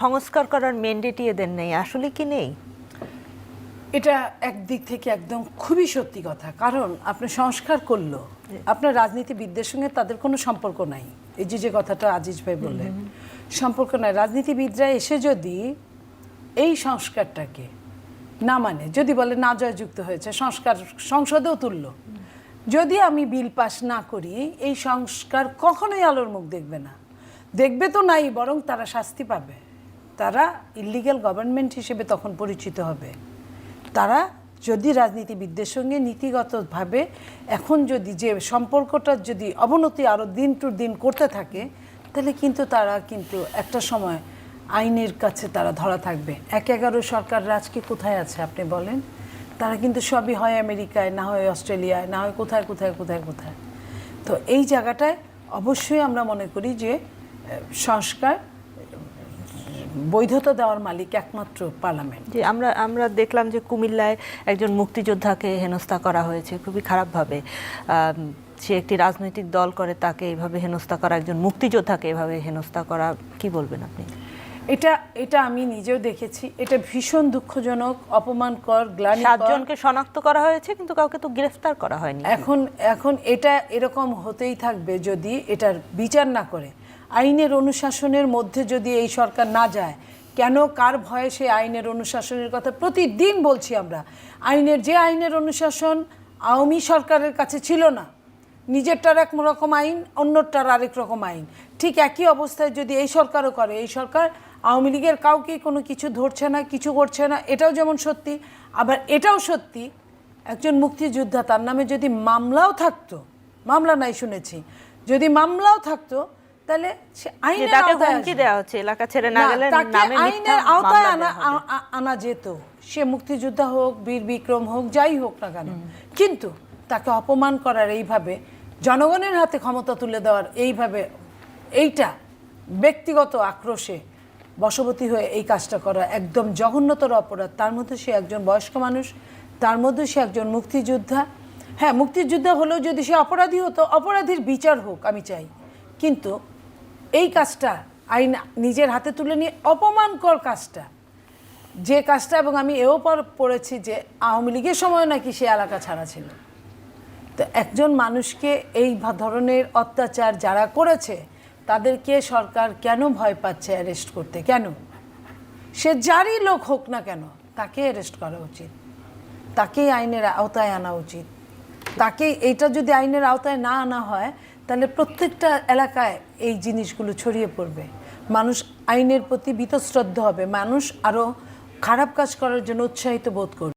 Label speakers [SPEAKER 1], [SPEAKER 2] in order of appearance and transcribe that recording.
[SPEAKER 1] সংস্কার করার ম্যান্ডেটই এদের নেই। আসলে কি নেই?
[SPEAKER 2] এটা একদিক থেকে একদম খুবই সত্যি কথা। কারণ আপনি সংস্কার করল আপনার রাজনীতিবিদদের সঙ্গে তাদের কোনো সম্পর্ক নাই। এই যে যে কথাটা আজিজ ভাই বললেন। সম্পর্ক নাই। রাজনীতিবিদরা এসে যদি এই সংস্কারটাকে না মানে যদি বলে না জয়যুক্ত হয়েছে সংস্কার সংসদেও তুলল। যদি আমি বিল পাস না করি এই সংস্কার কখনোই আলোর মুখ দেখবে না। দেখবে তো নাই বরং তারা শাস্তি পাবে। তারা ইলিগ্যাল গভর্নমেন্ট হিসেবে তখন পরিচিত হবে। তারা যদি রাজনীতিবিদদের সঙ্গে নীতিগতভাবে এখন যদি যে সম্পর্কটা যদি অবনতি আরও দিন টু দিন করতে থাকে, তাহলে কিন্তু তারা কিন্তু একটা সময় আইনের কাছে তারা ধরা থাকবে। এক এগারো সরকার রাজকে কোথায় আছে আপনি বলেন? তারা কিন্তু সবই হয় আমেরিকায়, না হয় অস্ট্রেলিয়ায়, না হয় কোথায় কোথায় কোথায় কোথায়। তো এই জায়গাটায় অবশ্যই আমরা মনে করি যে সংস্কার বৈধতা দেওয়ার মালিক একমাত্র পার্লামেন্ট।
[SPEAKER 1] যে আমরা আমরা দেখলাম যে কুমিল্লায় একজন মুক্তিযোদ্ধাকে হেনস্থা করা হয়েছে খুবই খারাপভাবে। সে একটি রাজনৈতিক দল করে তাকে এইভাবে হেনস্থা করা একজন মুক্তিযোদ্ধাকে এভাবে হেনস্থা করা কি বলবেন আপনি?
[SPEAKER 2] এটা এটা আমি নিজেও দেখেছি। এটা ভীষণ দুঃখজনক অপমানকর গ্লানি
[SPEAKER 1] সাতজনকে শনাক্ত করা হয়েছে কিন্তু কাউকে তো গ্রেফতার করা হয়নি।
[SPEAKER 2] এখন এখন এটা এরকম হতেই থাকবে যদি এটার বিচার না করে। আইনের অনুশাসনের মধ্যে যদি এই সরকার না যায়, কেন, কার ভয়ে সে আইনের অনুশাসনের কথা প্রতিদিন বলছি আমরা? আইনের, যে আইনের অনুশাসন আওয়ামী সরকারের কাছে ছিল না, নিজেরটার এক রকম আইন অন্যটার আরেক রকম আইন। ঠিক একই অবস্থায় যদি এই সরকারও করে, এই সরকার আওয়ামী লীগের কাউকে কোনো কিছু ধরছে না, কিছু করছে না, এটাও যেমন সত্যি, আবার এটাও সত্যি, একজন মুক্তিযোদ্ধা তার নামে যদি মামলাও থাকতো, মামলা নাই শুনেছি, যদি মামলাও থাকতো তাহলে আইনের আওতায়
[SPEAKER 1] হুমকি দেওয়া হচ্ছে এলাকা ছেড়ে না
[SPEAKER 2] না,
[SPEAKER 1] গেলে নামে
[SPEAKER 2] আইনের আওতায় আনা আনা যেত। সে মুক্তিযোদ্ধা হোক বীর বিক্রম হোক যাই হোক না কেন। কিন্তু তাকে অপমান করার এইভাবে জনগণের হাতে ক্ষমতা তুলে দেওয়ার এইভাবে এইটা ব্যক্তিগত আক্রোশে বশবতী হয়ে এই কাজটা করা একদম জঘন্যতর অপরাধ। তার মধ্যে সে একজন বয়স্ক মানুষ তার মধ্যে সে একজন মুক্তিযোদ্ধা। হ্যাঁ মুক্তিযোদ্ধা হলেও যদি সে অপরাধী হতো অপরাধীর বিচার হোক আমি চাই। কিন্তু এই কাজটা আইন নিজের হাতে তুলে নিয়ে অপমানকর কাজটা। যে কাজটা এবং আমি এও পড়েছি যে আওয়ামী লীগের সময় নাকি সে এলাকা ছাড়া ছিল। তো একজন মানুষকে এই ধরনের অত্যাচার যারা করেছে, তাদেরকে সরকার কেন ভয় পাচ্ছে অ্যারেস্ট করতে? কেন? সে যারই লোক হোক না কেন, তাকে অ্যারেস্ট করা উচিত। তাকেই আইনের আওতায় আনা উচিত। তাকে এইটা যদি আইনের আওতায় না আনা হয় তাহলে প্রত্যেকটা এলাকায় এই জিনিসগুলো ছড়িয়ে পড়বে। মানুষ আইনের প্রতি বীতশ্রদ্ধ হবে। মানুষ আরও খারাপ কাজ করার জন্য উৎসাহিত বোধ করবে।